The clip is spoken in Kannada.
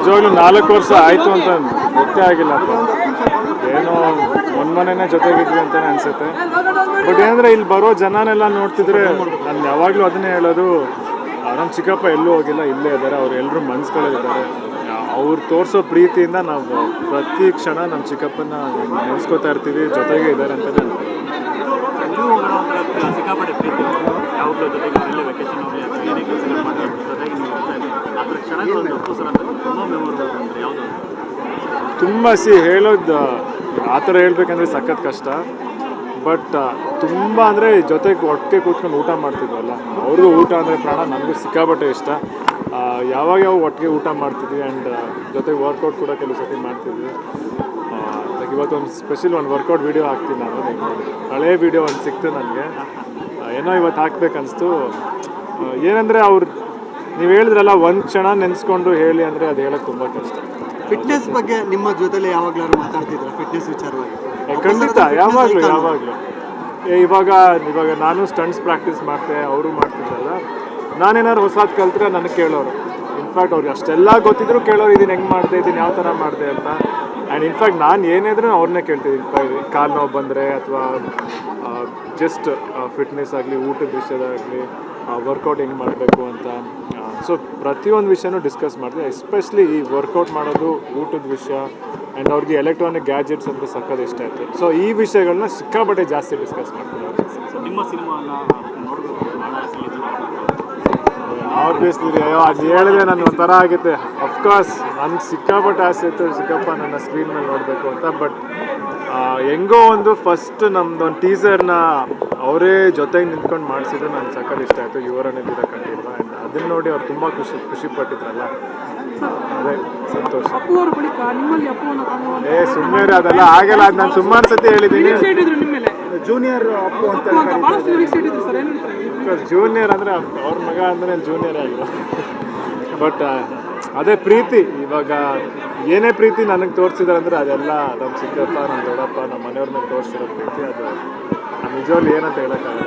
ನಿಜವಾಗ್ಲೂ ನಾಲ್ಕು ವರ್ಷ ಆಯಿತು ಅಂತ ಗೊತ್ತೇ ಆಗಿಲ್ಲ ಏನೋ ಮನೆನೇ ಜೊತೆಗಿದ್ವಿ ಅಂತಾನೆ ಅನ್ಸುತ್ತೆ. ಬಟ್ ಏನಂದ್ರೆ ಇಲ್ಲಿ ಬರೋ ಜನನೆಲ್ಲ ನೋಡ್ತಿದ್ರೆ ನಾನು ಯಾವಾಗಲೂ ಅದನ್ನೇ ಹೇಳೋದು ನಮ್ಮ ಚಿಕ್ಕಪ್ಪ ಎಲ್ಲೂ ಹೋಗಿಲ್ಲ, ಇಲ್ಲೇ ಇದ್ದಾರೆ, ಅವ್ರು ಎಲ್ಲರೂ ಮನ್ಸ್ಕೊಳ್ಳೋದಿದ್ದಾರೆ ಅವ್ರು ತೋರಿಸೋ ಪ್ರೀತಿಯಿಂದ ನಾವು ಪ್ರತಿ ಕ್ಷಣ ನಮ್ಮ ಚಿಕ್ಕಪ್ಪನ ನೆನೆಸ್ಕೋತಾ ಇರ್ತೀವಿ, ಜೊತೆಗೆ ಇದ್ದಾರೆ ಅಂತ ಅನ್ಕೊಳ್ಳೋದು ತುಂಬ ಸಿ ಹೇಳೋದು, ಆ ಥರ ಹೇಳ್ಬೇಕಂದ್ರೆ ಸಖತ್ ಕಷ್ಟ. ಬಟ್ ತುಂಬ ಅಂದರೆ ಜೊತೆಗೆ ಒಟ್ಟಿಗೆ ಕೂತ್ಕೊಂಡು ಊಟ ಮಾಡ್ತಿದ್ವಲ್ಲ, ಅವ್ರಿಗೂ ಊಟ ಅಂದರೆ ಪ್ರಾಣ, ನನಗೂ ಸಿಕ್ಕಾಪಟ್ಟೆ ಇಷ್ಟ. ಯಾವಾಗ ಯಾವ ಒಟ್ಟಿಗೆ ಊಟ ಮಾಡ್ತಿದ್ವಿ ಆ್ಯಂಡ್ ಜೊತೆಗೆ ವರ್ಕೌಟ್ ಕೂಡ ಕೆಲವು ಸತಿ ಮಾಡ್ತಿದ್ವಿ. ಇವತ್ತು ಒಂದು ಸ್ಪೆಷಲ್ ಒಂದು ವರ್ಕೌಟ್ ವೀಡಿಯೋ ಹಾಕ್ತೀನಿ ನಾನು. ಹಳೆ ವೀಡಿಯೋ ಒಂದು ಸಿಕ್ತು ನನಗೆ. ಏನೋ ಇವತ್ತು ಹಾಕ್ಬೇಕನ್ನಿಸ್ತು ಏನಂದರೆ ಅವ್ರು ನೀವು ಹೇಳಿದ್ರಲ್ಲ ಒಂದು ಕ್ಷಣ ನೆನೆಸ್ಕೊಂಡು ಹೇಳಿ ಅಂದರೆ ಅದು ಹೇಳೋಕ್ಕೆ ತುಂಬ ಕಷ್ಟ. ಫಿಟ್ನೆಸ್ ಬಗ್ಗೆ ನಿಮ್ಮ ಜೊತೆಲಿ ಯಾವಾಗಲಾದ್ರು ಮಾತಾಡ್ತಿದ್ರ? ಫಿಟ್ನೆಸ್ ವಿಚಾರವಾಗಿ. ಖಂಡಿತ ಯಾವಾಗಲೂ ಯಾವಾಗಲೂ. ಇವಾಗ ಇವಾಗ ನಾನು ಸ್ಟಂಟ್ಸ್ ಪ್ರಾಕ್ಟೀಸ್ ಮಾಡ್ತೆ ಅವರು ಮಾಡ್ತಿದ್ರಲ್ಲ. ನಾನೇನಾದ್ರು ಹೊಸದು ಕಲ್ತ್ರೆ ನನಗೆ ಕೇಳೋರು. ಇನ್ಫ್ಯಾಕ್ಟ್ ಅವ್ರಿಗೆ ಅಷ್ಟೆಲ್ಲ ಗೊತ್ತಿದ್ರು ಕೇಳೋರು ಇದನ್ನು ಹೆಂಗೆ ಮಾಡಿದೆ ಇದನ್ನು ಯಾವ ಥರ ಮಾಡಿದೆ ಅಂತ. ಆ್ಯಂಡ್ ಇನ್ಫ್ಯಾಕ್ಟ್ ನಾನು ಏನಿದ್ರು ಅವ್ರನ್ನೇ ಕೇಳ್ತಿದ್ದೀನಿ ಕಾಲು ನೋವು ಬಂದರೆ ಅಥವಾ ಜಸ್ಟ್ ಫಿಟ್ನೆಸ್ ಆಗಲಿ ಊಟದ ವಿಷಯದಾಗಲಿ ವರ್ಕೌಟ್ ಹೆಂಗೆ ಮಾಡಬೇಕು ಅಂತ. ಸೊ ಪ್ರತಿಯೊಂದು ವಿಷಯನೂ ಡಿಸ್ಕಸ್ ಮಾಡಿದೆ ಎಸ್ಪೆಷಲಿ ಈ ವರ್ಕೌಟ್ ಮಾಡೋದು ಊಟದ ವಿಷಯ ಆ್ಯಂಡ್ ಅವ್ರಿಗೆ ಎಲೆಕ್ಟ್ರಾನಿಕ್ ಗ್ಯಾಜೆಟ್ಸ್ ಅಂದರೆ ಸಕ್ಕದ ಇಷ್ಟ ಆಯಿತು ಸೊ ಈ ವಿಷಯಗಳನ್ನ ಸಿಕ್ಕಾಪಟ್ಟೆ ಜಾಸ್ತಿ ಡಿಸ್ಕಸ್ ಮಾಡ್ತೀವಿ. ಸೊ ನಿಮ್ಮ ಇದೆ ಆಬ್ವಿಯಸ್ಲಿ ಅಯ್ಯೋ ಅದು ಹೇಳಿದೆ ನನ್ನ ಒಂಥರ ಆಗುತ್ತೆ. ಅಫ್ಕೋರ್ಸ್ ನನ್ಗೆ ಸಿಕ್ಕಾಪಟ್ಟೆ ಆಸೆ ಇತ್ತು. ಸಿಕ್ಕಪ್ಪ ನನ್ನ ಸ್ಕ್ರೀನ್ ಮೇಲೆ ನೋಡಬೇಕು ಅಂತ. ಬಟ್ ಹೆಂಗೋ ಒಂದು ಫಸ್ಟ್ ನಮ್ದು ಒಂದು ಟೀಸರ್ನ ಅವರೇ ಜೊತೆಗೆ ನಿಂತ್ಕೊಂಡು ಮಾಡಿಸಿದ್ರೆ ನನಗೆ ಸಕ್ಕತ್ ಇಷ್ಟ ಆಯಿತು. ಇವರನ್ನಿದ್ದ ಕಂಡಿಲ್ಲ ಆ್ಯಂಡ್ ಅದನ್ನ ನೋಡಿ ಅವ್ರು ತುಂಬ ಖುಷಿ ಖುಷಿ ಪಟ್ಟಿದ್ರಲ್ಲ. ಅದೇ ಸಂತೋಷ. ಏ ಸುಮ್ಮನೆ ಅದೆಲ್ಲ ಆಗಲ್ಲ. ಅದು ನಾನು ಸುಮಾರು ಸತಿ ಹೇಳಿದ್ದೀನಿ ಜೂನಿಯರ್ ಅಪ್ಪು ಅಂತ ಜೂನಿಯರ್ ಅಂದರೆ ಅವ್ರ ಮಗ ಅಂದರೆ ಜೂನಿಯರ್ ಆಗಿಲ್ಲ ಬಟ್ ಅದೇ ಪ್ರೀತಿ. ಇವಾಗ ಏನೇ ಪ್ರೀತಿ ನನಗೆ ತೋರಿಸಿದಾರೆ ಅಂದರೆ ಅದೆಲ್ಲ ನಮ್ಮ ಚಿಕ್ಕಪ್ಪ ನಮ್ಮ ದೊಡ್ಡಪ್ಪ ನಮ್ಮ ಮನೆಯವ್ರ ಮೇಲೆ ತೋರಿಸಿರೋ ಪ್ರೀತಿ ಅದು. ನಿಜವಾಗ್ಲೂ ಏನಂತ ಹೇಳೋಕ್ಕಾಗಲ್ಲ.